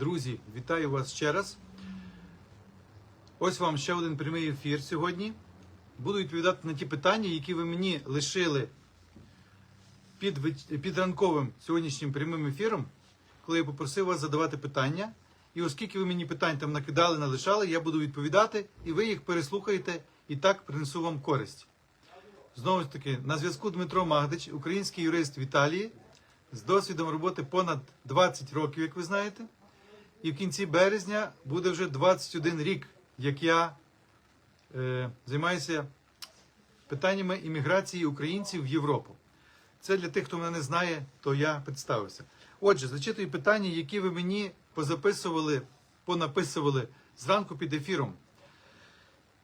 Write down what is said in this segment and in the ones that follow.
Друзі, вітаю вас ще раз. Ось вам ще один прямий ефір сьогодні. Буду відповідати на ті питання, які ви мені лишили під, під ранковим сьогоднішнім прямим ефіром, коли я попросив вас задавати питання. І оскільки ви мені питань там накидали, налишали, я буду відповідати, і ви їх переслухаєте і так принесу вам користь. Знову ж таки, на зв'язку Дмитро Магдич, український юрист в Італії, з досвідом роботи понад 20 років, як ви знаєте. І в кінці березня буде вже 21 рік, як я е, займаюся питаннями імміграції українців в Європу. Це для тих, хто мене не знає, то я представився. Отже, зачитую питання, які ви мені позаписували, понаписували зранку під ефіром.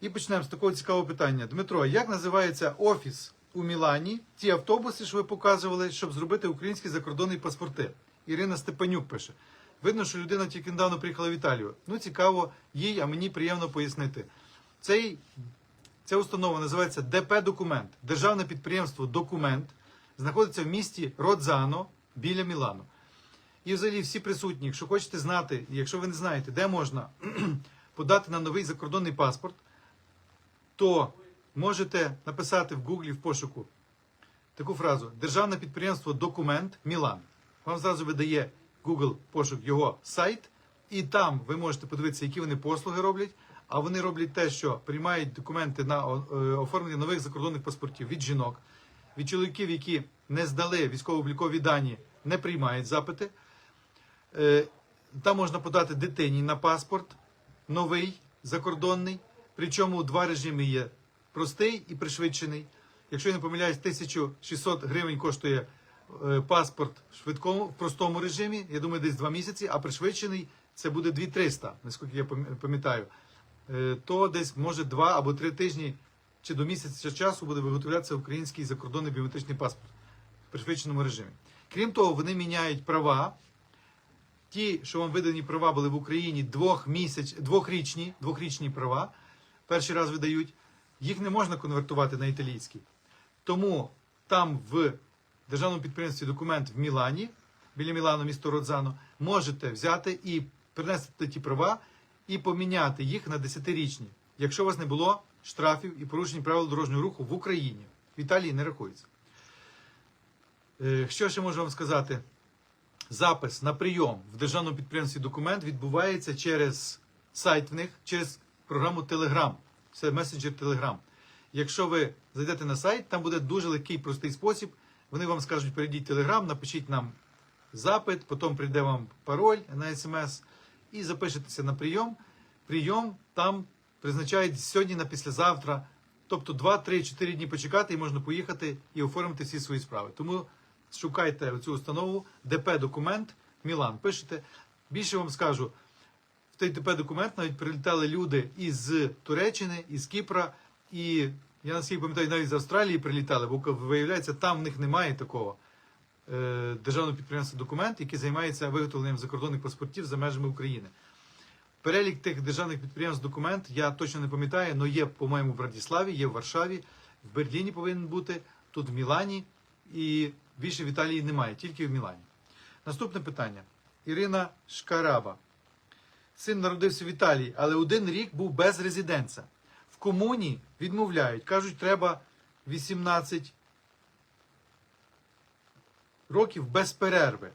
І почнемо з такого цікавого питання. Дмитро, як називається офіс у Мілані? Ті автобуси, що ви показували, щоб зробити українські закордонні паспорти? Ірина Степанюк пише. Видно, що людина тільки недавно приїхала в Італію. Ну, цікаво їй, а мені приємно пояснити. Цей, ця установа називається ДП Документ. Державне підприємство Документ знаходиться в місті Родзано біля Мілану. І взагалі всі присутні, якщо хочете знати, якщо ви не знаєте, де можна подати на новий закордонний паспорт, то можете написати в Гуглі в пошуку таку фразу Державне підприємство Документ Мілан. Вам зразу видає Google пошук його сайт, і там ви можете подивитися, які вони послуги роблять. А вони роблять те, що приймають документи на е, оформлення нових закордонних паспортів від жінок, від чоловіків, які не здали військово-облікові дані, не приймають запити. Е, Там можна подати дитині на паспорт новий, закордонний. Причому два режими є простий і пришвидшений. Якщо я не помиляюсь, 1600 гривень коштує паспорт в швидкому, в простому режимі. Я думаю, десь два місяці, а пришвидшений це буде 2300, наскільки я пам'ятаю. Е, То десь може два або три тижні чи до місяця часу буде виготовлятися український закордонний біометричний паспорт в пришвидшеному режимі. Крім того, вони міняють права. Ті, що вам видані права були в Україні двох місяць, двохрічні, двохрічні права, перший раз видають, їх не можна конвертувати на італійський. Тому там в державному підприємстві документ в Мілані, біля Мілану, місто Родзано, можете взяти і принести ті права і поміняти їх на 10-річні, якщо у вас не було штрафів і порушень правил дорожнього руху в Україні. В Італії не рахується. Е, Що ще можу вам сказати? запис на прийом в державному підприємстві документ відбувається через сайт в них, через програму Telegram. Це месенджер Telegram. Якщо ви зайдете на сайт, там буде дуже легкий простий спосіб. Вони вам скажуть, перейдіть в Telegram, напишіть нам запит, потім прийде вам пароль на смс і запишетеся на прийом. Прийом там призначають сьогодні на післязавтра. Тобто 2, 3, 4 дні почекати і можна поїхати і оформити всі свої справи. Тому шукайте цю установу ДП документ Мілан. Пишете. Більше вам скажу, в той ДП документ навіть прилітали люди із Туреччини, із Кіпра, і я наскільки пам'ятаю, навіть з Австралії прилітали, бо виявляється, там в них немає такого е, державного підприємства документ, який займається виготовленням закордонних паспортів за межами України. Перелік тих державних підприємств документ я точно не пам'ятаю, але є, по-моєму, в Братиславі, є в Варшаві, в Берліні повинен бути, тут в Мілані і більше в Італії немає, тільки в Мілані. Наступне питання. Ірина Шкараба. Син народився в Італії, але один рік був без резиденца. Комуні відмовляють. Кажуть, треба 18 років без перерви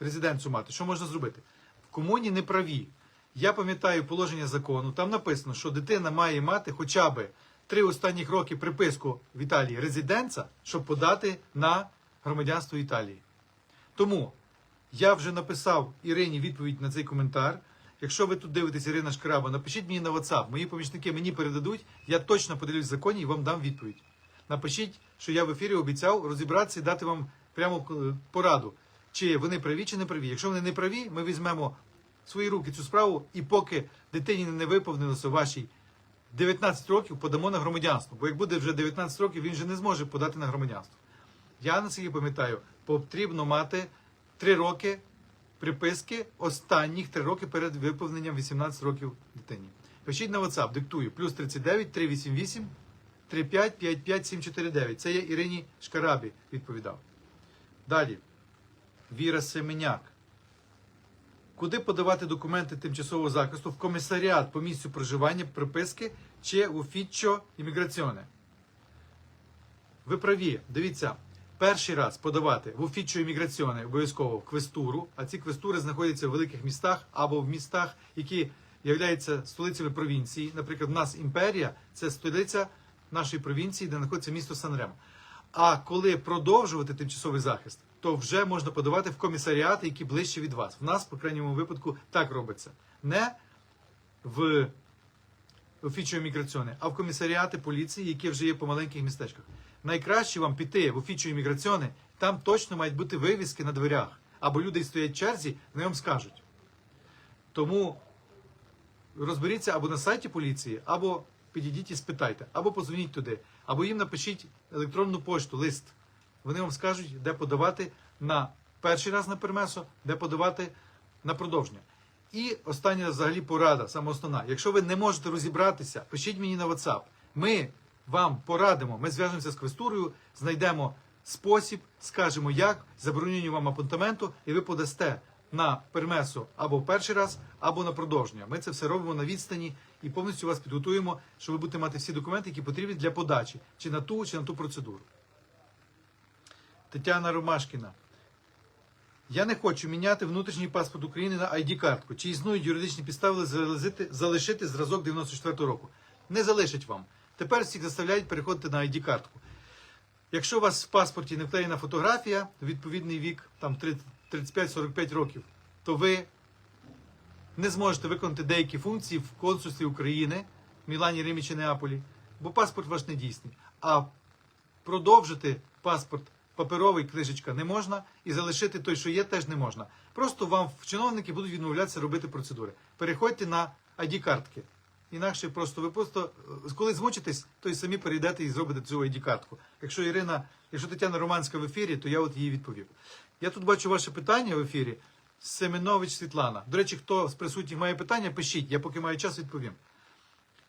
резиденцію мати. Що можна зробити? В комуні не праві. Я пам'ятаю положення закону. Там написано, що дитина має мати хоча б три останніх роки приписку в Італії резиденца, щоб подати на громадянство Італії. Тому я вже написав Ірині відповідь на цей коментар. Якщо ви тут дивитесь Ірина Шкраба, напишіть мені на WhatsApp. Мої помічники мені передадуть. Я точно подивлюсь в законі і вам дам відповідь. Напишіть, що я в ефірі обіцяв розібратися і дати вам прямо е, пораду, чи вони праві, чи не праві. Якщо вони не праві, ми візьмемо в свої руки цю справу, і поки дитині не виповнилося вашій 19 років, подамо на громадянство. Бо як буде вже 19 років, він вже не зможе подати на громадянство. Я наскільки пам'ятаю, потрібно мати 3 роки приписки останніх 3 роки перед виповненням 18 років дитині. Пишіть на WhatsApp, диктую плюс 39 388 35 55 749. Це я Ірині Шкарабі відповідав. Далі. Віра Семеняк. Куди подавати документи тимчасового захисту? В комісаріат по місцю проживання, приписки чи в ufficio імміграціоне? Ви праві, дивіться, перший раз подавати в ufficio імміграціоне обов'язково в квестуру, а ці квестури знаходяться в великих містах або в містах, які являються столицями провінції. Наприклад, у нас імперія це столиця нашої провінції, де знаходиться місто Санремо. А коли продовжувати тимчасовий захист, то вже можна подавати в комісаріати, які ближче від вас. В нас, по крайньому випадку, так робиться. Не в офічо міграціони, а в комісаріати поліції, які вже є по маленьких містечках. Найкраще вам піти в офічо міграціони, там точно мають бути вивіски на дверях. Або люди стоять в черзі, вони вам скажуть. Тому розберіться або на сайті поліції, або підійдіть і спитайте, або позвоніть туди, або їм напишіть електронну пошту, лист. Вони вам скажуть, де подавати на перший раз на пермесо, де подавати на продовження. І остання взагалі порада, саме основна. Якщо ви не можете розібратися, пишіть мені на WhatsApp. Ми вам порадимо, ми зв'яжемося з квестурою, знайдемо спосіб, скажемо як, заборонюємо вам апонтаменту, і ви подасте на пермесо або в перший раз, або на продовження. Ми це все робимо на відстані і повністю вас підготуємо, щоб ви будете мати всі документи, які потрібні для подачі, чи на ту, чи на ту процедуру. Тетяна Ромашкіна. Я не хочу міняти внутрішній паспорт України на ID-картку. Чи існують юридичні підстави залишити, зразок 94 року? Не залишить вам. Тепер всіх заставляють переходити на ID-картку. Якщо у вас в паспорті не вклеєна фотографія, відповідний вік, там 35-45 років, то ви не зможете виконати деякі функції в консульстві України, Мілані, Римі чи Неаполі, бо паспорт ваш не дійсний. А продовжити паспорт паперовий книжечка не можна, і залишити той, що є, теж не можна. Просто вам чиновники будуть відмовлятися робити процедури. Переходьте на ID-картки. Інакше просто ви просто, е, коли змучитесь, то й самі перейдете і зробите цю ID-картку. Якщо Ірина, якщо Тетяна Романська в ефірі, то я от їй відповів. Я тут бачу ваше питання в ефірі. Семенович Світлана. До речі, хто з присутніх має питання, пишіть, я поки маю час відповім.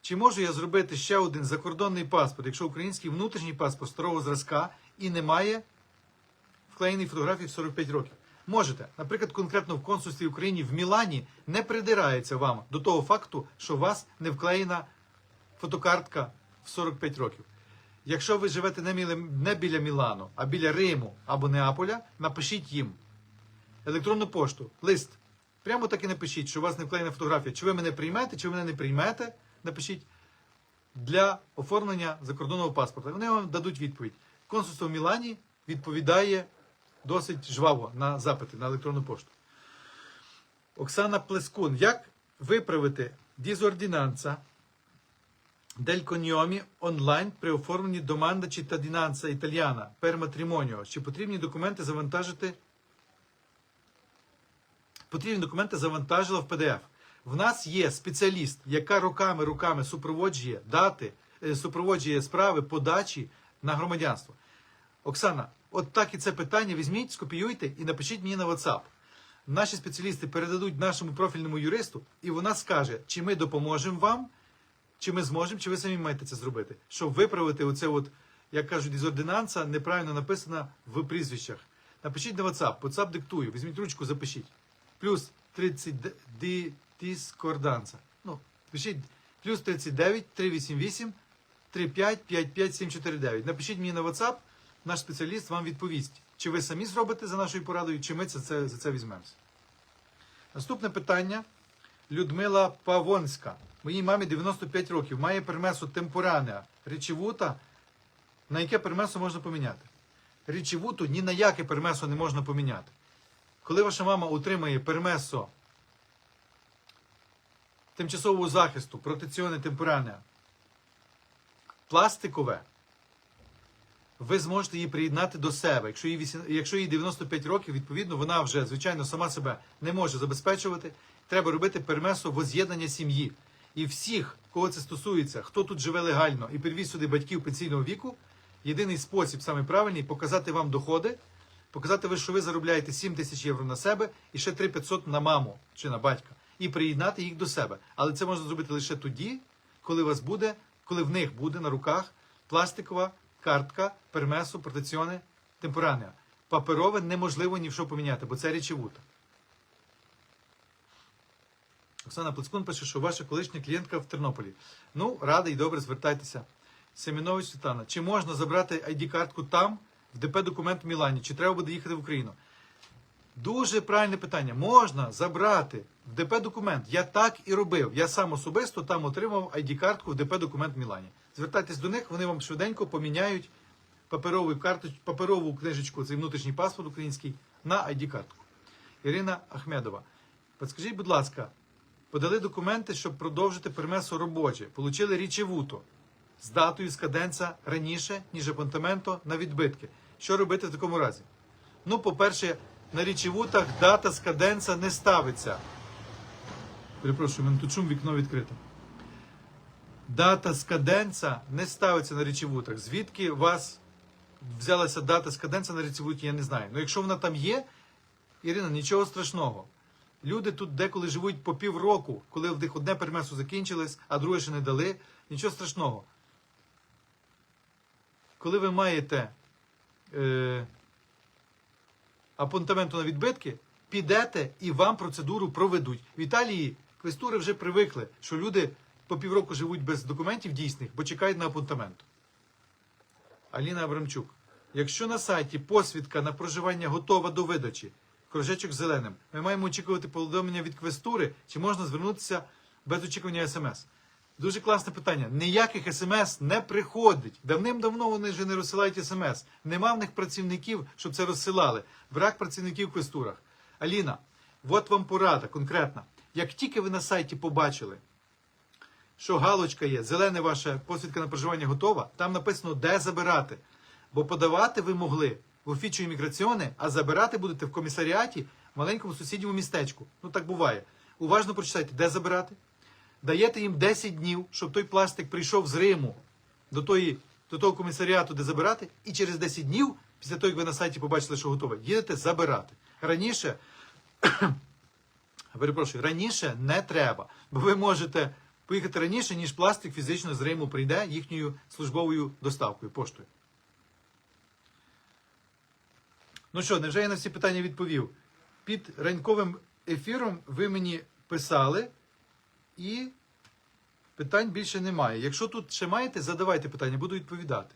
Чи можу я зробити ще один закордонний паспорт, якщо український внутрішній паспорт старого зразка і немає вклеєної фотографії в 45 років? Можете. Наприклад, конкретно в консульстві України в Мілані не придирається вам до того факту, що у вас не вклеєна фотокартка в 45 років. Якщо ви живете не, біля Мілану, а біля Риму або Неаполя, напишіть їм електронну пошту, лист. Прямо так і напишіть, що у вас не вклеєна фотографія. Чи ви мене приймете, чи ви мене не приймете, напишіть для оформлення закордонного паспорта. Вони вам дадуть відповідь. Консульство в Мілані відповідає досить жваво на запити на електронну пошту. Оксана Плескун. Як виправити del cognome онлайн при оформленні доманда cittadinanza italiana per matrimonio? Чи потрібні документи завантажити? Потрібні документи завантажила в PDF. В нас є спеціаліст, яка роками руками супроводжує дати, е, супроводжує справи подачі на громадянство. Оксана, от так і це питання візьміть, скопіюйте і напишіть мені на WhatsApp. Наші спеціалісти передадуть нашому профільному юристу, і вона скаже, чи ми допоможемо вам, чи ми зможемо, чи ви самі маєте це зробити, щоб виправити оце, от, як кажуть, дізординанса неправильно написана в прізвищах. Напишіть на WhatsApp, WhatsApp диктую, візьміть ручку, запишіть. Плюс 30 ди- дискорданса. Ну, пишіть плюс 39 388 35 55 749. Напишіть мені на WhatsApp, наш спеціаліст вам відповість, чи ви самі зробите за нашою порадою, чи ми це, це, за це візьмемося. Наступне питання. Людмила Павонська. Моїй мамі 95 років, має пермесо темпоранеа, речевута, на яке пермесо можна поміняти. Речевуту ні на яке пермесо не можна поміняти. Коли ваша мама отримає пермесо тимчасового захисту, протеціоне темпоране, пластикове, ви зможете її приєднати до себе. Якщо їй, 8 якщо їй 95 років, відповідно, вона вже, звичайно, сама себе не може забезпечувати. Треба робити пермесо воз'єднання сім'ї. І всіх, кого це стосується, хто тут живе легально і привіз сюди батьків пенсійного віку, єдиний спосіб, саме правильний, показати вам доходи, показати ви, що ви заробляєте 7 тисяч євро на себе і ще 3 500 на маму чи на батька, і приєднати їх до себе. Але це можна зробити лише тоді, коли вас буде, коли в них буде на руках пластикова картка пермесу протеціоне темпоранеа. Паперове неможливо ні в що поміняти, бо це речевута. Оксана Плескун пише, що ваша колишня клієнтка в Тернополі. Ну, радий, добре, звертайтеся. Семенович Світлана. Чи можна забрати ID-картку там, в ДП документ в Мілані, чи треба буде їхати в Україну? Дуже правильне питання. Можна забрати в ДП документ. Я так і робив. Я сам особисто там отримав ID-картку в ДП документ в Мілані. Звертайтесь до них, вони вам швиденько поміняють паперову карточ, паперову книжечку, цей внутрішній паспорт український, на ID-картку. Ірина Ахмедова. Подскажіть, будь ласка, подали документи, щоб продовжити пермесо робоче. Получили річевуто з датою з каденца раніше, ніж апонтаменто на відбитки. Що робити в такому разі? Ну, по-перше, на річевутах дата з каденца не ставиться. Перепрошую, мене тут шум вікно відкрите. Дата з каденца не ставиться на річевутах. Звідки у вас взялася дата з каденца на річевуті, я не знаю. Ну, якщо вона там є, Ірина, нічого страшного. Люди тут деколи живуть по півроку, коли в них одне пермесо закінчилось, а друге ще не дали. Нічого страшного. Коли ви маєте е, апонтаменту на відбитки, підете і вам процедуру проведуть. В Італії квестури вже привикли, що люди по півроку живуть без документів дійсних, бо чекають на апонтамент. Аліна Абрамчук. Якщо на сайті посвідка на проживання готова до видачі, кружечок зеленим, ми маємо очікувати повідомлення від квестури, чи можна звернутися без очікування смс. Дуже класне питання. Ніяких смс не приходить. Давним-давно вони вже не розсилають смс. Нема в них працівників, щоб це розсилали. Брак працівників в квестурах. Аліна, от вам порада конкретна. Як тільки ви на сайті побачили, що галочка є, зелене ваша посвідка на проживання готова, там написано, де забирати. Бо подавати ви могли в офічу імміграціони, а забирати будете в комісаріаті в маленькому сусідньому містечку. Ну так буває. Уважно прочитайте, де забирати. Даєте їм 10 днів, щоб той пластик прийшов з Риму до, тої, до того комісаріату, де забирати, і через 10 днів, після того, як ви на сайті побачили, що готове, їдете забирати. Раніше, перепрошую, раніше не треба, бо ви можете поїхати раніше, ніж пластик фізично з Риму прийде їхньою службовою доставкою, поштою. Ну що, невже я на всі питання відповів? Під ранковим ефіром ви мені писали, і питань більше немає. Якщо тут ще маєте, задавайте питання, буду відповідати.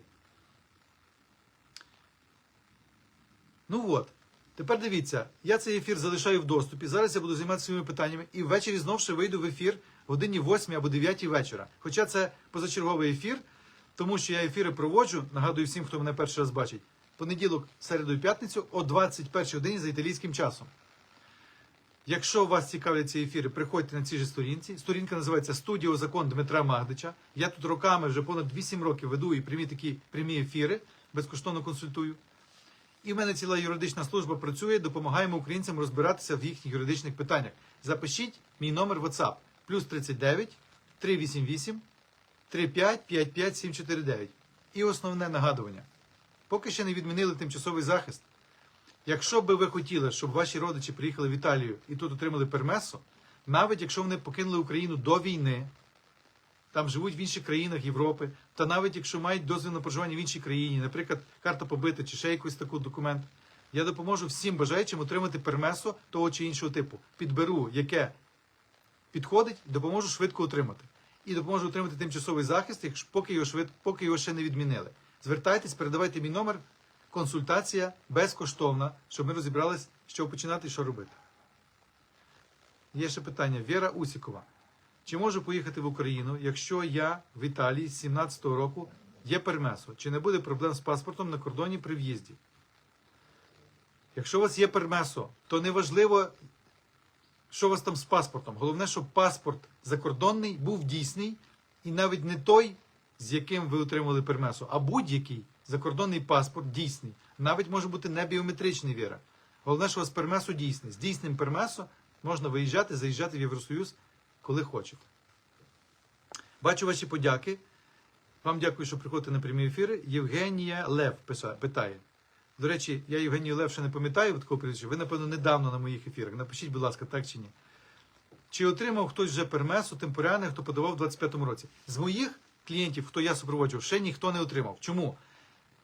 Ну от. Тепер дивіться, я цей ефір залишаю в доступі. Зараз я буду займатися своїми питаннями і ввечері знов ще вийду в ефір годині 8 або 9 вечора. Хоча це позачерговий ефір, тому що я ефіри проводжу, нагадую всім, хто мене перший раз бачить, понеділок, середу і п'ятницю о 21 годині за італійським часом. Якщо вас цікавлять ці ефіри, приходьте на цій же сторінці. Сторінка називається Студіо Закон Дмитра Магдича. Я тут роками, вже понад 8 років веду і прямі такі прямі ефіри, безкоштовно консультую. І в мене ціла юридична служба працює, допомагаємо українцям розбиратися в їхніх юридичних питаннях. Запишіть мій номер WhatsApp плюс 39 388 35 55 749. І основне нагадування. Поки ще не відмінили тимчасовий захист. Якщо би ви хотіли, щоб ваші родичі приїхали в Італію і тут отримали пермесо, навіть якщо вони покинули Україну до війни, там живуть в інших країнах Європи, та навіть якщо мають дозвіл на проживання в іншій країні, наприклад, карта побита чи ще якийсь такий документ, я допоможу всім бажаючим отримати пермесо того чи іншого типу. Підберу, яке підходить, допоможу швидко отримати. І допоможу отримати тимчасовий захист, якщо поки його швид, поки його ще не відмінили. Звертайтесь, передавайте мій номер. Консультація безкоштовна, щоб ми розібрались, що починати і що робити. Є ще питання. Віра Усікова. Чи можу поїхати в Україну, якщо я в Італії з 17-го року є пермесо? Чи не буде проблем з паспортом на кордоні при в'їзді? Якщо у вас є пермесо, то неважливо, що у вас там з паспортом. Головне, щоб паспорт закордонний був дійсний, і навіть не той, з яким ви отримали пермесо, а будь-який закордонний паспорт дійсний. Навіть може бути не біометричний віра. Головне, що у вас пермесо дійсне. З дійсним пермесо можна виїжджати, заїжджати в Євросоюз, коли хочете. Бачу ваші подяки. Вам дякую, що приходите на прямі ефіри. Євгенія Лев питає. До речі, я Євгенію Лев не пам'ятаю такого прізвища. Ви, напевно, недавно на моїх ефірах. Напишіть, будь ласка, так чи ні. Чи отримав хтось вже пермесу темпоряне, хто подавав у 25-му році? З моїх клієнтів, хто я супроводжував, ще ніхто не отримав. Чому?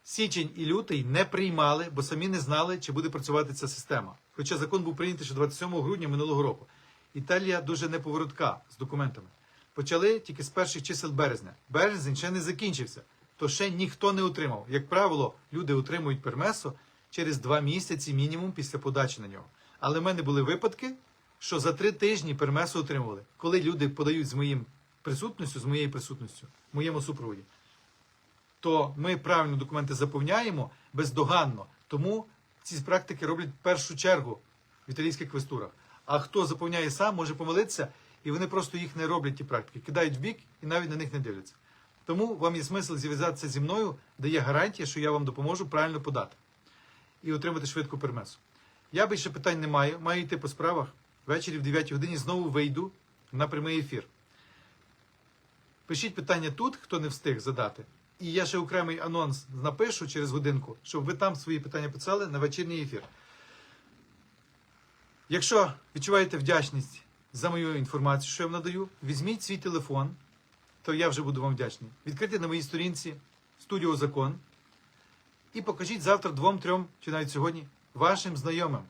Січень і лютий не приймали, бо самі не знали, чи буде працювати ця система. Хоча закон був прийнятий ще 27 грудня минулого року. Італія дуже неповоротка з документами. Почали тільки з перших чисел березня. Березень ще не закінчився, то ще ніхто не отримав. Як правило, люди отримують пермесо через два місяці мінімум після подачі на нього. Але в мене були випадки, що за три тижні пермесо отримували, коли люди подають з моїм присутністю, з моєю присутністю, моєму супроводі то ми правильно документи заповняємо бездоганно. Тому ці практики роблять першу чергу в італійських квестурах. А хто заповняє сам, може помилитися, і вони просто їх не роблять, ті практики, кидають в бік і навіть на них не дивляться. Тому вам є смисл зв'язатися зі мною, де є гарантія, що я вам допоможу правильно подати і отримати швидку пермесу. Я більше питань не маю, маю йти по справах. Ввечері в 9 годині знову вийду на прямий ефір. Пишіть питання тут, хто не встиг задати. І я ще окремий анонс напишу через годинку, щоб ви там свої питання писали на вечірній ефір. Якщо відчуваєте вдячність за мою інформацію, що я вам надаю, візьміть свій телефон, то я вже буду вам вдячний. Відкрийте на моїй сторінці Студіо Закон і покажіть завтра двом-трьом, чи навіть сьогодні, вашим знайомим.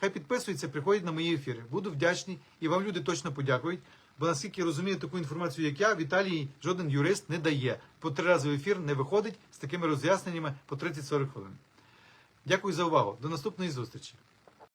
Хай підписуються, приходять на мої ефіри. Буду вдячний і вам люди точно подякують. Бо наскільки я розумію таку інформацію, як я, в Італії жоден юрист не дає. По три рази в ефір не виходить з такими роз'ясненнями по 30-40 хвилин. Дякую за увагу. До наступної зустрічі.